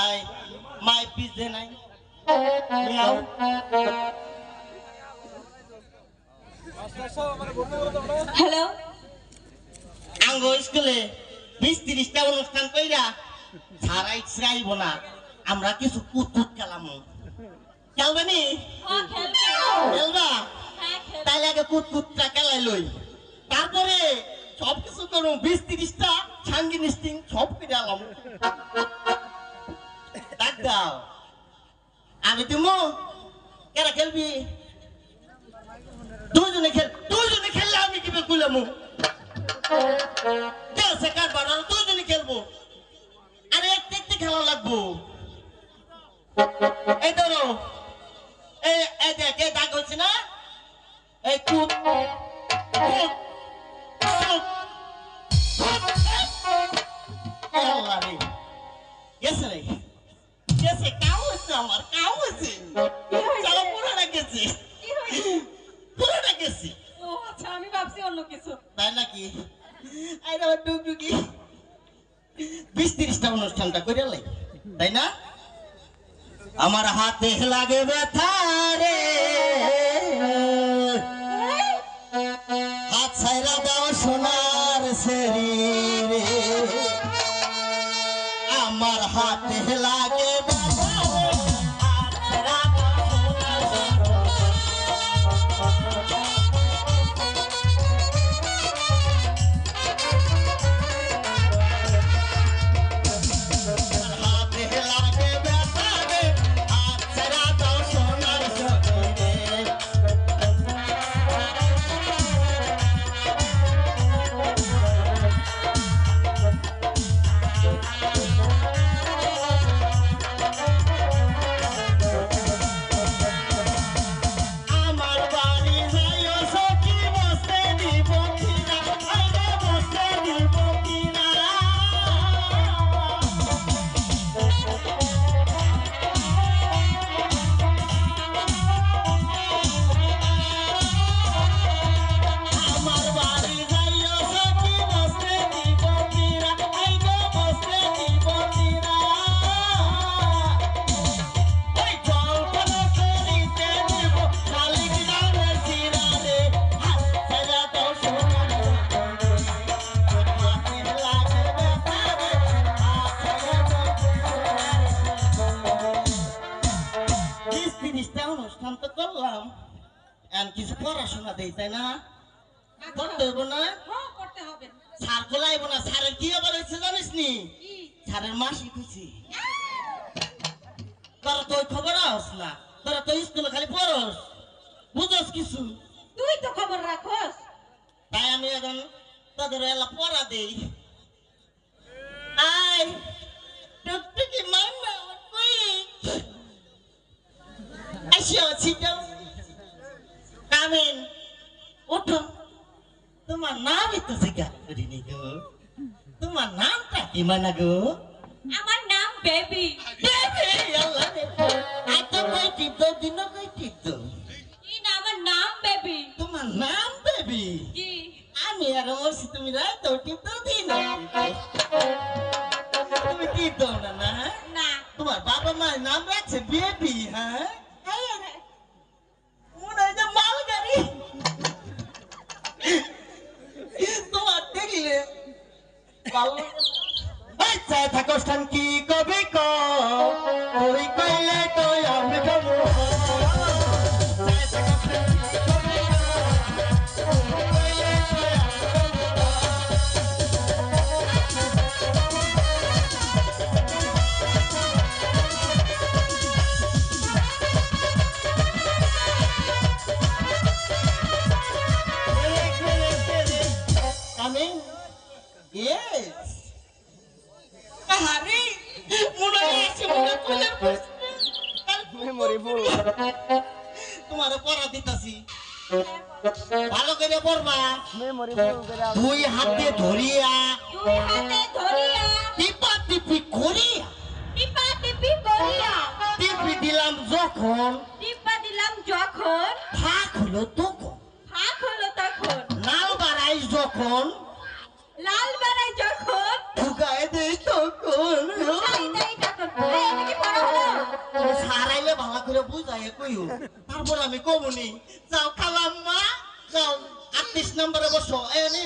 I my দে নাই hello আঙ্গ স্কুলে বিশ তিরিশটা অনুষ্ঠান কইরা ছাড়াই ছাড়াইব না। আমরা কিছু কুত কুত খেলাম। খেলবে নি? হ্যাঁ খেলবা। হ্যাঁ তাইলে আগে কুতকুতটা খেলাই লই। তারপরে সব কিছু করো বিশ তিরিশটা সাঙ্গিন স্টিং সব করে আলাম দাও আমি তুমি কেরা খেলবি দুজনে খেল দুজনে খেললে আমি কি কুলামু সে কারবার আর দুজনে খেলব আরে একটু একটু খেলা লাগবো এই ধরো এই দেখ এই দাগ হচ্ছে না এই রে গেছে রে গেছে কাউ হচ্ছে আমার কাউ হয়েছে? চলো পুরোটা গেছে। পুরোটা গেছে। ও আচ্ছা আমি ভাবছি অন্য কিছু। তাই নাকি? আই আমার টুকটুকি। বিশ তিরিশটা অনুষ্ঠানটা করে লাই তাই না? আমার হাতে লাগে ব্যথা রে। হাত ছাইরা দাও সোনার শরীরে আমার হাতে লাগে তাই না? করতে হইব না? করতে হবে সার খোলাইব না। সারের কি আবার হয়েছে জানিস নি? কি? সারের মাসি খুশি তোরা তো খবর আস না। তোরা তো স্কুলে খালি পড়স। বুঝস কিছু? তুই তো খবর রাখোস। তাই আমি এখন তোদের এলা পড়া দেই। আই টুকটুকি মামা কই? আসিও ছিটাও কামিন। ওঠো তোমার নামই তো জিজ্ঞাসা করিনি গো তোমার নামটা কি মানা গো আমার নাম বেবি। বেবি আল্লাহ রে আতো কই টিপতো দিন কি না আমার নাম বেবি। তোমার নাম বেবি? কি? আমি আর তুমি রাত টিপতো দিন ভালো করে পড়বা দুই হাতে ধরিয়া দুই হাতে ধরিয়া। টিপা টিপি করি টিপা টিপি করিয়া। টিপি দিলাম যখন টিপা দিলাম যখন। ফাঁক হলো তখন। ফাঁক হলো তখন। বাড়াই যখন লাল বেড়াই যখন। ঢুকায় দেই তখন। সারাইলে ভালো করে বুঝাই কইও। তারপর আমি কমুনি যাও খালাম মা যাও। আটত্রিশ নম্বরে বসো। এনে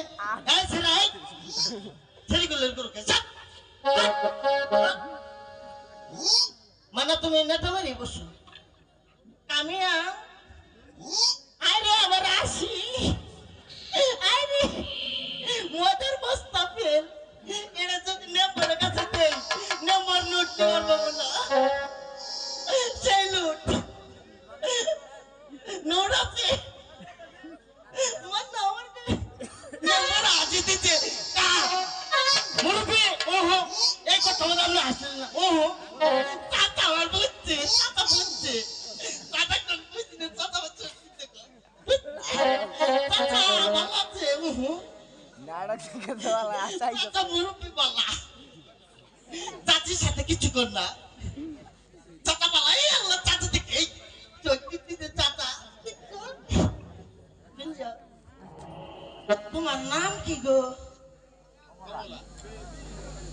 এই ছেড়ে করুকে মানে তুমি নেতা বাড়ি বসো। কামিয়া আরে আবার আসি। আরে মদের বস্তা ফেল। এটা যদি নেম্বরের কাছে দেই নেম্বর নোট নেওয়ার পাবো না লুট নোট আছে তোমার নেম্বর আজি দিতে কা মুরবি ওহো এই কথা বলে আসলে না। ওহো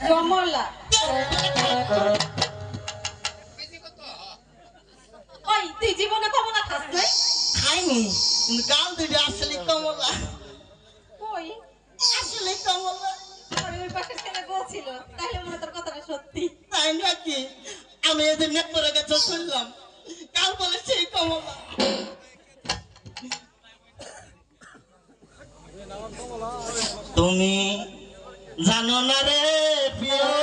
কমলা। ওই তুই জীবনে কমলা খাস নাই? খাইনি। কিন্তু গাল দুটো আসলে কমলা। ওই আসলে কমলা। ওই পাশে ছেলে বলছিল তাহলে মনে তোর কথাটা সত্যি। তাই নাকি? আমি এদের নেপরে গেছে শুনলাম কাল বলে সেই কমলা। তুমি জানো না রে প্রিয়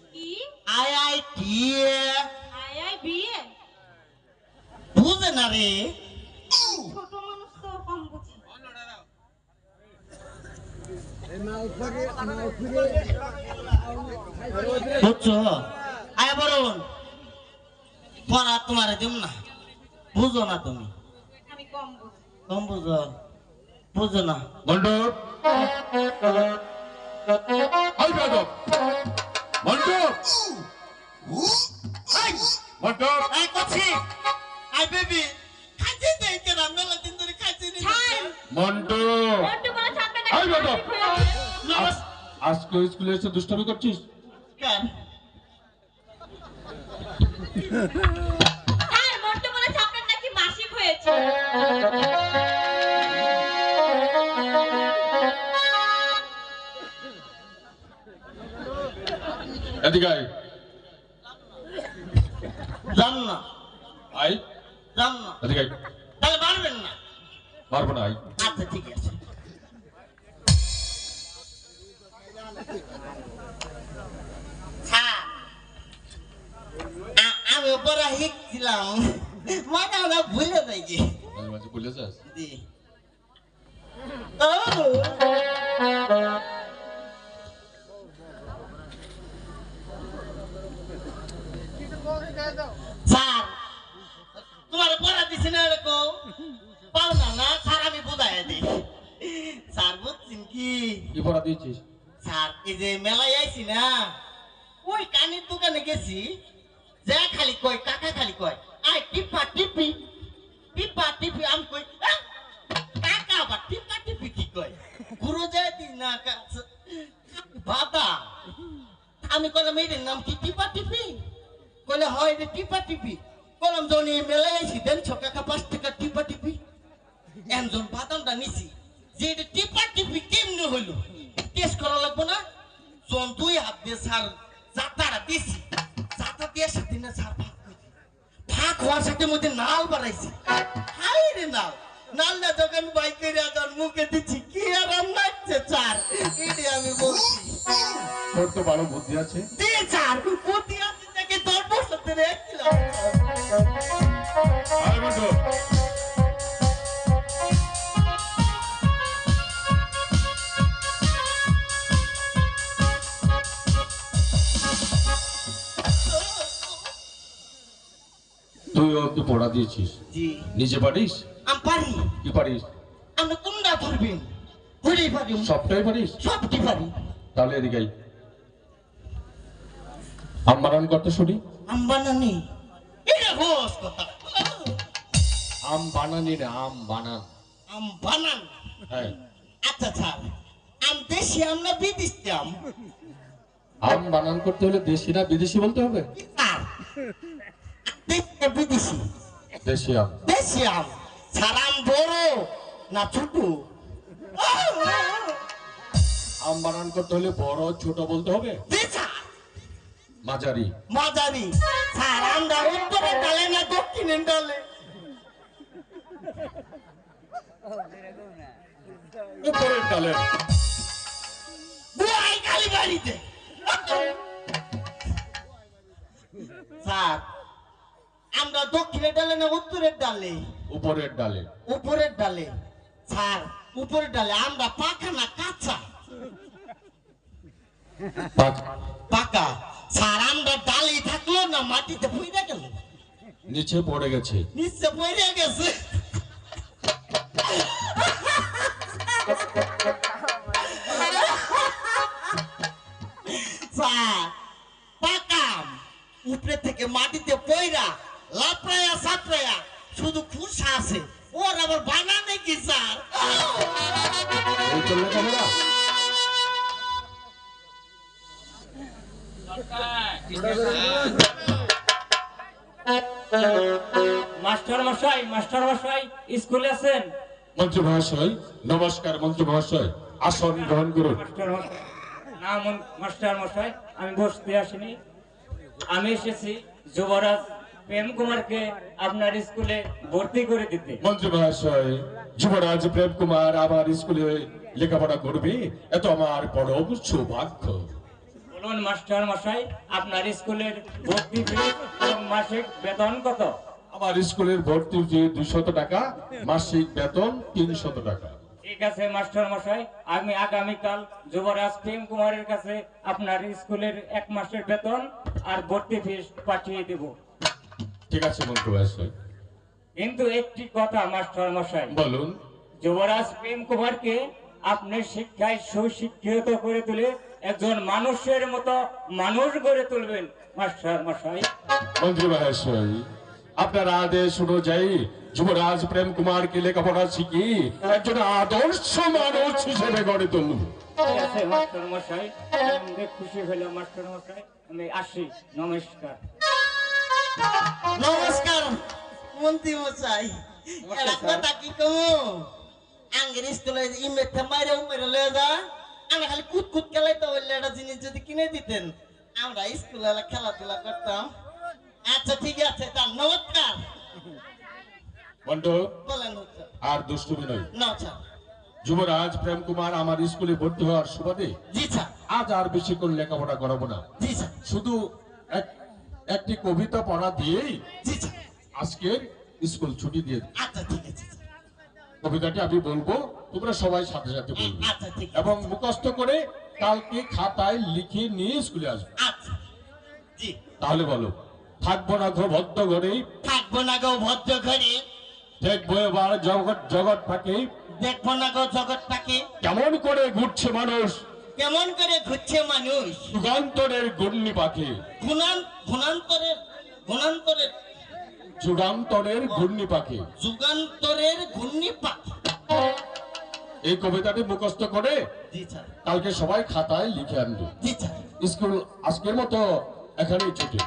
বুঝে না রে ছোট মানুষ তো কম বুঝি। বুঝছ? আয় বরুণ পড়া তোমার দিম না। বুঝো না তুমি। কম বুঝো। বুঝো। না। বেদব মন্টু আই মন্টু আই কছি আই বেবি। খাইতে দেই কেন মেলা দিন ধরে খাইতে ছাড়। মন্টু বন্ধু বলে ছাড়বে না। হয়েছে। আজ- আজকে স্কুলে এসে দুষ্টামি করছিস? নমস্কার মন্টু নাকি মাসিক হয়েছে? এদিকে আয়। জান না। আয়। জান না। এদিকে তাহলে পারবেন না। পারব না আয়। আচ্ছা ঠিক আছে। হ্যাঁ। আমি পড়া শিখছিলাম মানে আমরা ভুলে যাই যে মাঝে যাস। জি। ও স্যার তোমার পড়া দিছি না এরকম পাও না না স্যার আমি বোঝাই দিই স্যার বুঝছেন কি কি পড়া দিয়েছিস? স্যার, এই যে মেলায় আইছি না ওই কানের দোকানে গেছি? যা খালি কয় কাকা খালি কয়। আয়, টিপা, টিপি। টিপা, টিপি, আমি কই কাকা আবার টিপা, টিপি কি কয়? ঘুরো যায় দি না বাবা, আমি কলাম এর নাম কি টিপা, টিপি? কলে হয় রে, টিপা, টিপি। কলাম এই মেলায় আইসি দেন ছকাকা পাঁচ তুই পড়া দিয়েছিস। জি। নিজে পারিস? আমি পারি। কি পারিস? আপনি কোনটা হলেই পারি সবটাই পারিস? সবটি পারি। তাহলে এদিকে আই। করতে শুনি? আমি বানানি এটা হোস কথা। আম বানানি না আম বানান। আম বানান। হ্যাঁ। আচ্ছা স্যার আম দেশি আম না বিদেশি আম? আম বানান করতে হলে দেশি না বিদেশি বলতে হবে? স্যার দেশি বিদেশি দেশি আম দেশি আম স্যার বড় না ছোট আম বানান করতে হলে বড় ছোট বলতে হবে মাঝারি মাঝারি স্যার আমরা উত্তরে ডালে না দক্ষিণে ডালে উপরের ডালের বুয়াই কালী বাড়িতে স্যার আমরা দক্ষিণের ডালে না উত্তরের ডালে? উপরের ডালে। উপরের ডালে। স্যার উপরের ডালে। আমরা পাকা না কাঁচা? পাকা। স্যার আমরা ডালে থাকল না মাটিতে পড়ে গেল? নিচে পড়ে গেছে। নিচে পড়ে গেছে। মন্ত্রী মহাশয় নমস্কার মন্ত্রী মহাশয় আসন গ্রহণ করুন। মাস্টার মশাই আমি বসতে আসিনি। আমি এসেছি যুবরাজ প্রেম কুমারকে আপনার স্কুলে ভর্তি করে দিতে। মন্ত্রী মহাশয় যুবরাজ প্রেম কুমার আমার স্কুলে লেখাপড়া করবে এত আমার পরম সৌভাগ্য। বলুন মাস্টার মশাই আপনার স্কুলের ভর্তি মাসিক বেতন কত? আমার স্কুলের ভর্তি ফি দুশত টাকা মাসিক বেতন তিনশত টাকা। ঠিক আছে মাস্টার মশাই আমি আগামীকাল যুবরাজ প্রেম কুমারের কাছে আপনার স্কুলের এক মাসের বেতন আর ভর্তি ফিস পাঠিয়ে দেব। ঠিক আছে মন্ত্রী মহাশয়। কিন্তু একটি কথা মাস্টার মশাই। বলুন। যুবরাজ প্রেম কুমারকে আপনি শিক্ষায় সুশিক্ষিত করে তুলে একজন মানুষের মতো মানুষ গড়ে তুলবেন মাস্টার মশাই। মন্ত্রী মহাশয় আপনার আদেশ অনুযায়ী যুবরাজ প্রেম কুমারকে লেখাপড়া শিখি একজন আদর্শ মানুষ হিসেবে গড়ে তুলুন ঠিক আছে মাস্টার মশাই আমি খুশি হলাম মাস্টার মশাই আমি আসি নমস্কার নমস্কার মন্ত্রী মশাই কথা কি কমু আঙ্গের স্কুলে ইমেতে মাইরে উমেরে লয়ে যা আমরা খালি কুত কুত জিনিস যদি কিনে দিতেন আমরা স্কুলে খেলাধুলা করতাম আচ্ছা ঠিক আছে নমস্কার। বন্ধু বলেন আর দুষ্টুমি নয়। যুবরাজ প্রেম কুমার আমার স্কুলে ভর্তি হওয়ার সুবাদে জি স্যার। আজ আর বেশি করে লেখাপড়া করাবো না। জি স্যার। শুধু এক একটি কবিতা পড়া দিয়েই জি স্যার। আজকের স্কুল ছুটি দিয়ে আচ্ছা ঠিক আছে কবিতাটি আমি বলব তোমরা সবাই সাথে সাথে বলবে। আচ্ছা এবং মুখস্থ করে কালকে খাতায় লিখে নিয়ে স্কুলে আসবে। আচ্ছা তাহলে বলো। থাকব না ঘর ভদ্র ঘরে। থাকব না গো ভদ্র ঘরে। দেখব এবার জগৎ জগৎ থাকে দেখব না গো জগৎটাকে কেমন করে ঘুরছে মানুষ? কেমন করে ঘুরছে মানুষ? যুগান্তরের ঘূর্ণি পাখি গুণান গুণান্তরের গুণান্তরের। যুগান্তরের ঘূর্ণি পাখি যুগান্তরের ঘূর্ণি পাখি এই কবিতাটি মুখস্থ করে কালকে সবাই খাতায় লিখে আনবে। স্কুল আজকের মতো এখানেই ছুটি।